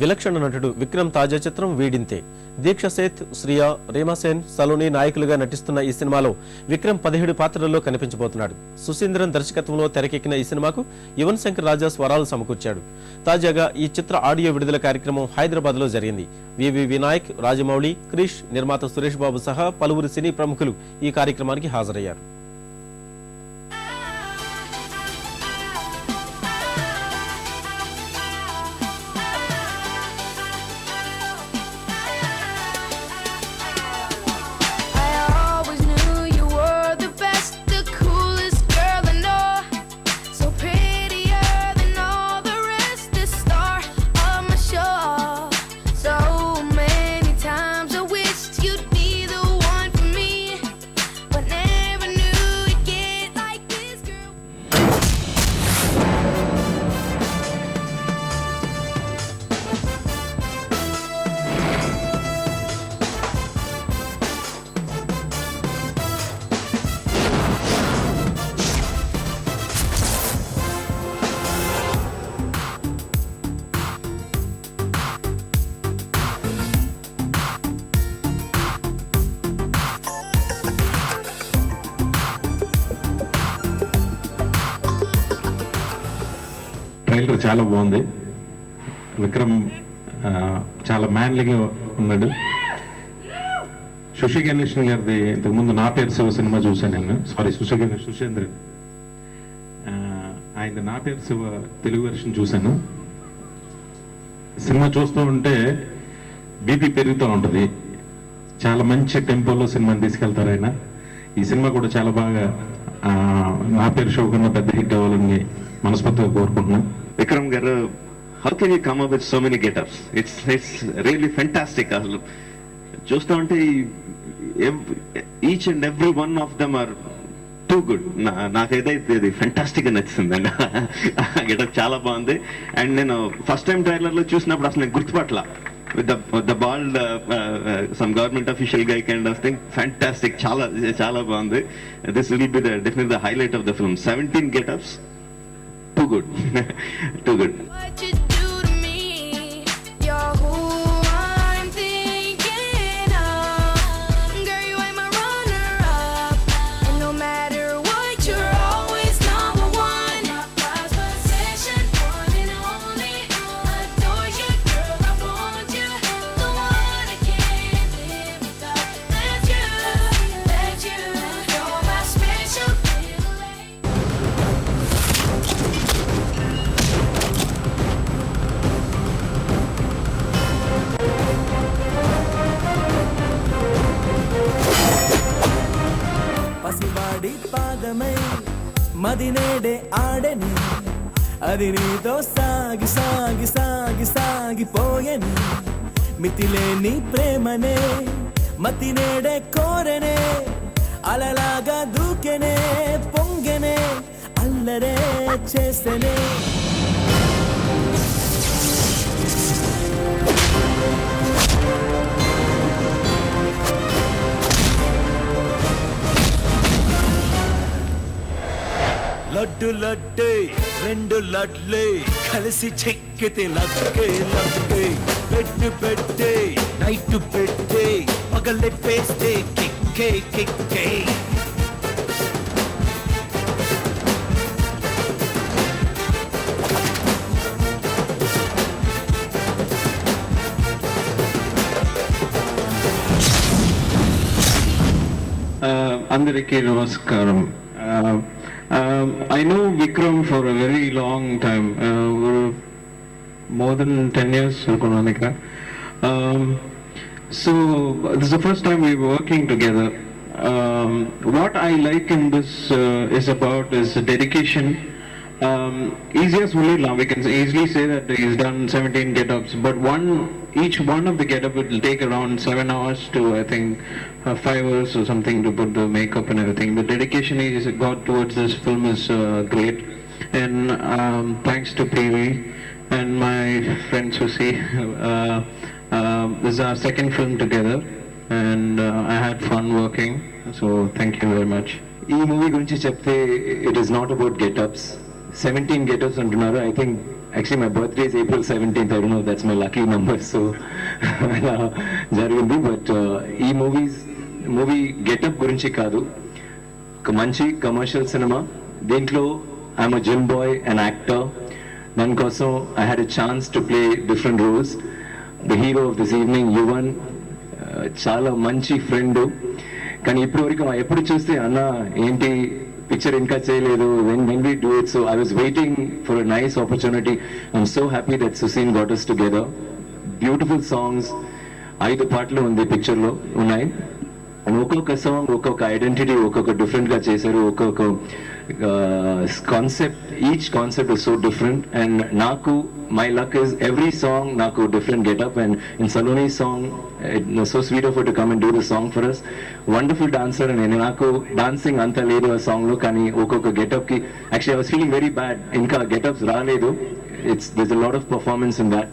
విలక్షణ నటుడు విక్రమ్ తాజా చిత్రం వీడింతే. దీక్ష సేత్ శ్రియా రేమాసేన్ సలోని నాయకులుగా నటిస్తున్న ఈ సినిమాలో విక్రమ్ పదిహేడు పాత్రల్లో కనిపించబోతున్నాడు. సుశీంద్రన్ దర్శకత్వంలో తెరకెక్కిన ఈ సినిమాకు యువన్ శంకర్ రాజా స్వరాలు సమకూర్చాడు. తాజాగా ఈ చిత్ర ఆడియో విడుదల కార్యక్రమం హైదరాబాద్లో జరిగింది. వివి వినాయక్ రాజమౌళి క్రిష్ నిర్మాత సురేష్ బాబు సహా పలువురు సినీ ప్రముఖులు ఈ కార్యక్రమానికి హాజరయ్యారు. క్యారెక్టర్ చాలా బాగుంది. విక్రమ్ చాలా మ్యాన్లీగా ఉన్నాడు. సుషి గణేషన్ గారిది ఇంతకుముందు నా పేరు శివ సినిమా చూశాను నేను. సారీ సుషి గణేష్ సుశేంద్రన్ ఆయన నా పేరు శివ తెలుగు వెర్షన్ చూశాను. సినిమా చూస్తూ ఉంటే బీపీ పెరుగుతూ ఉంటుంది. చాలా మంచి టెంపోలో సినిమాని తీసుకెళ్తారు ఆయన. ఈ సినిమా కూడా చాలా బాగా ఆ, నా పేరు షో కన్నా పెద్ద హిట్ అవ్వాలని మనస్ఫూర్తిగా కోరుకుంటున్నాను. విక్రమ్ గారు how can you come up with so many getups it's it's really fantastic అసలు. చూస్తా ఉంటే each and every one of them are too good నాకైతే ఇది ఫెంటాస్టిక్గా నచ్చిందండి గెటప్ చాలా బాగుంది. అండ్ నేను ఫస్ట్ టైం ట్రైలర్లో చూసినప్పుడు అసలు నేను గుర్తుపట్ల with the bald some government official guy kind of thing fantastic చాలా చాలా బాగుంది. This will be the definite the highlight of the film seventeen getups too good. Too good మదినేడే ఆడని. అది నీతో సాగి సాగి సాగి సాగిపోయని మితిలేని ప్రేమనే మతినేడే కోరనే అలలాగా దూకెనే పొంగెనే అల్లరే చేసనే. లడ్డు లడ్డే రెండు లడ్లే కలిసి చెక్కితే లక్కే లక్కే పెట్టు పెట్టే నైట్ పెట్టే పగలే పేస్తే కిక్కే కిక్కే. అందరికీ నమస్కారం. I know Vikram for a very long time more than ten years అనుకున్నాను ఇక్కడ so this the first time we working together what I like in this is about is dedication um, easiest Ulila, we can easily say that he's done 17 get-ups, but one, each one of the get-up will take around seven hours to, I think, uh, five hours or something to put the makeup and everything. The dedication he's got towards this film is uh, great, and um, thanks to PV and my friend Susi, uh, uh, this is our second film together, and uh, I had fun working, so thank you very much. ఈ movie గురించి చెప్తే it is not about getups seventeen getups అంటున్నారు I think actually my birthday is April seventeenth I don't know that's my lucky number so అలా జరిగింది. But ఈ movies movie getup గురించి కాదు. ఒక మంచి కమర్షియల్ సినిమా దీంట్లో I'm a gym boy and actor దానికోసం I had a chance to play different roles the hero of this evening Yuvan చాలా మంచి ఫ్రెండ్ కానీ ఇప్పటి వరకు ఎప్పుడు చూస్తే అన్న ఏంటి పిక్చర్ ఇంకా చేయలేదు when when we do it so I was waiting for a nice opportunity I'm so happy that సుసీన్ got together beautiful songs ఐదు పాటలు ఉంది పిక్చర్లో. ఉన్నాయి. అండ్ ఒక్కొక్క సాంగ్ ఒక్కొక్క ఐడెంటిటీ ఒక్కొక్క డిఫరెంట్గా చేశారు. ఒక్కొక్క concept each concept is so different and నాకు my luck is every song నాకు different getup and in Saloni song so sweet of to come and do the song for us wonderful dancer నేను నాకు dancing అంత లేదు ఆ సాంగ్లో కానీ ఒక్కొక్క గెటప్కి actually I was feeling very bad ఇంకా గెటప్స్ రాలేదు. It's this a lot of performance in that